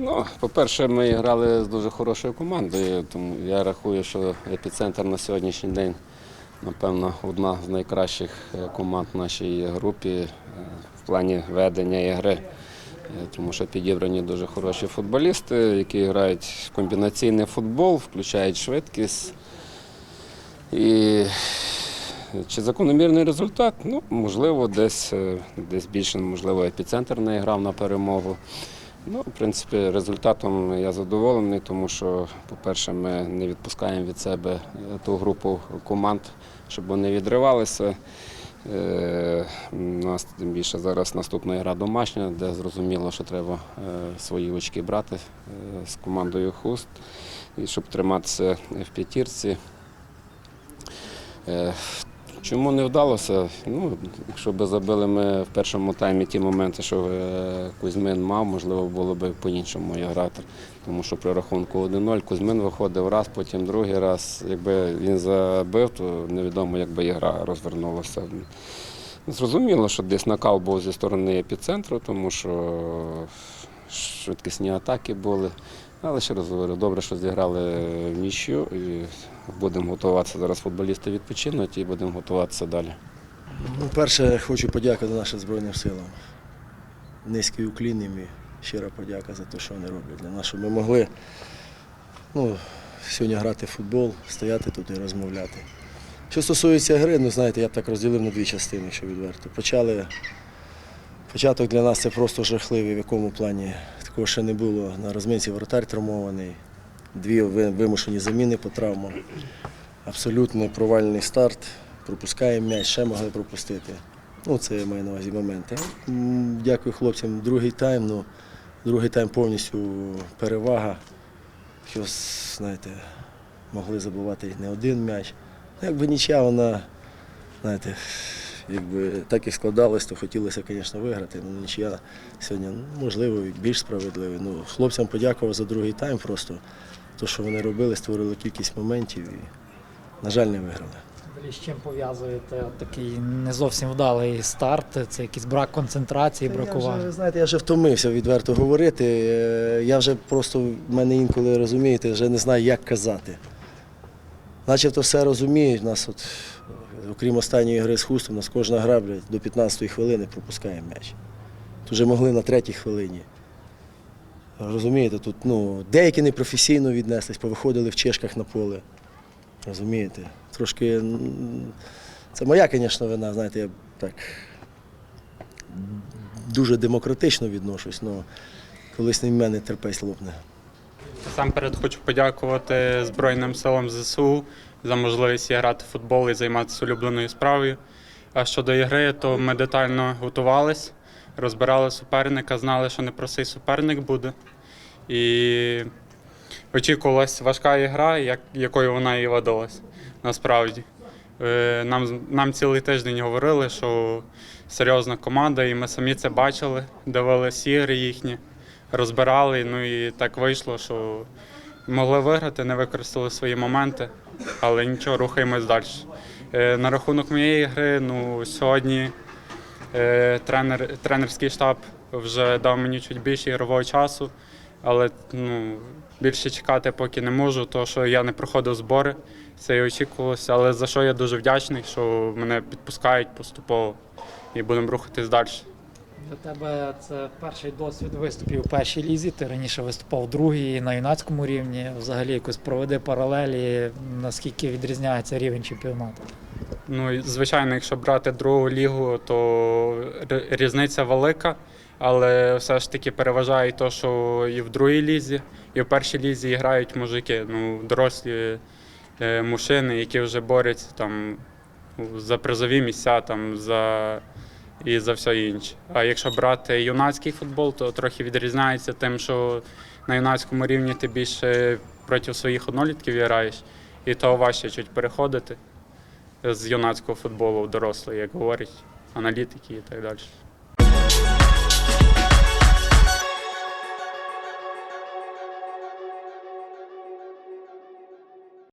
Ну, по-перше, ми грали з дуже хорошою командою, тому я рахую, що епіцентр на сьогоднішній день, напевно, одна з найкращих е, команд в нашій групі е, в плані ведення ігри. Е, Тому що підібрані дуже хороші футболісти, які грають в комбінаційний футбол, включають швидкість. І чи закономірний результат? Ну, можливо, десь, десь більше, можливо, епіцентр не грав на перемогу. Ну, в принципі, результатом я задоволений, тому що, по-перше, ми не відпускаємо від себе е, ту групу команд, щоб вони відривалися. Е, У нас тим більше зараз наступна гра домашня, де зрозуміло, що треба е, свої очки брати з командою Хуст, і щоб триматися в п'ятірці. Чому не вдалося? Ну, якщо б забили ми в першому таймі ті моменти, що е, Кузьмин мав, можливо, було б по-іншому грати. Тому що при рахунку 1-0 Кузьмин виходив раз, потім другий раз. Якби він забив, то невідомо, як би гра розвернулася. Зрозуміло, що десь накал був зі сторони епіцентру, тому що швидкісні атаки були. Але ще раз говорю, добре, що зіграли в і будемо готуватися. Зараз футболісти відпочинуть і будемо готуватися далі. Ну, перше, хочу подякувати нашим Збройним силам. Низький уклін і щира подяка за те, що вони роблять для нас, щоб ми могли ну, сьогодні грати в футбол, стояти тут і розмовляти. Що стосується гри, ну знаєте, я б так розділив на дві частини, якщо відверто. Почали. Початок для нас це просто жахливий, в якому плані такого ще не було. На розминці воротар травмований, дві вимушені заміни по травмам. Абсолютно провальний старт. Пропускаємо м'яч, ще могли пропустити. Ну, це я маю на увазі моменти. Дякую хлопцям. Другий тайм. Ну, другий тайм повністю перевага. Що, знаєте, могли забувати не один м'яч. Ну, Якби нічия, вона, знаєте, якби так і складалось, то хотілося, звісно, виграти. Ну, нічия сьогодні, ну, можливо, більш справедливий. Ну, хлопцям подякував за другий тайм просто. То, що вони робили, створили кількість моментів і, на жаль, не виграли. З чим пов'язуєте такий не зовсім вдалий старт? Це якийсь брак концентрації, Я вже, бракування? ви знаєте, я вже втомився відверто говорити. Е, Я вже просто в мене інколи розумієте, вже не знаю, як казати. Начебто все розуміють. Нас от, окрім останньої гри з хустом, нас кожна гра блядь, до 15-ї хвилини пропускає м'яч. Тут вже могли на третій хвилині. Розумієте, тут ну, деякі непрофесійно віднеслись, повиходили в чешках на поле. Розумієте? Трошки. Це моя, звісно, вина, знаєте, я так дуже демократично відношусь, але колись не в мене терпець лопне. Насамперед хочу подякувати Збройним силам ЗСУ за можливість грати в футбол і займатися улюбленою справою. А щодо ігри, то ми детально готувалися, розбирали суперника, знали, що непростий суперник буде. І очікувалася важка ігра, як, якою вона і видалась насправді. Е, Нам, нам цілий тиждень говорили, що серйозна команда, і ми самі це бачили, дивилися ігри їхні розбирали. Ну і так вийшло, що могли виграти, не використали свої моменти, але нічого, рухаємось далі. Е, На рахунок моєї гри, ну сьогодні е, тренер, тренерський штаб вже дав мені чуть більше ігрового часу, але ну, більше чекати поки не можу, тому що я не проходив збори, це і очікувалося. Але за що я дуже вдячний, що мене підпускають поступово і будемо рухатись далі. Для тебе це перший досвід виступів у першій лізі. Ти раніше виступав в другій на юнацькому рівні. Взагалі якось проведи паралелі, наскільки відрізняється рівень чемпіонату. Ну, звичайно, якщо брати другу лігу, то різниця велика, але все ж таки переважає те, що і в другій лізі, і в першій лізі грають мужики, ну, дорослі е, мужчини, які вже борються там за призові місця там, за, і за все інше. А якщо брати юнацький футбол, то трохи відрізняється тим, що на юнацькому рівні ти більше проти своїх однолітків граєш, і то важче чуть переходити з юнацького футболу в дорослий, як говорять аналітики і так далі.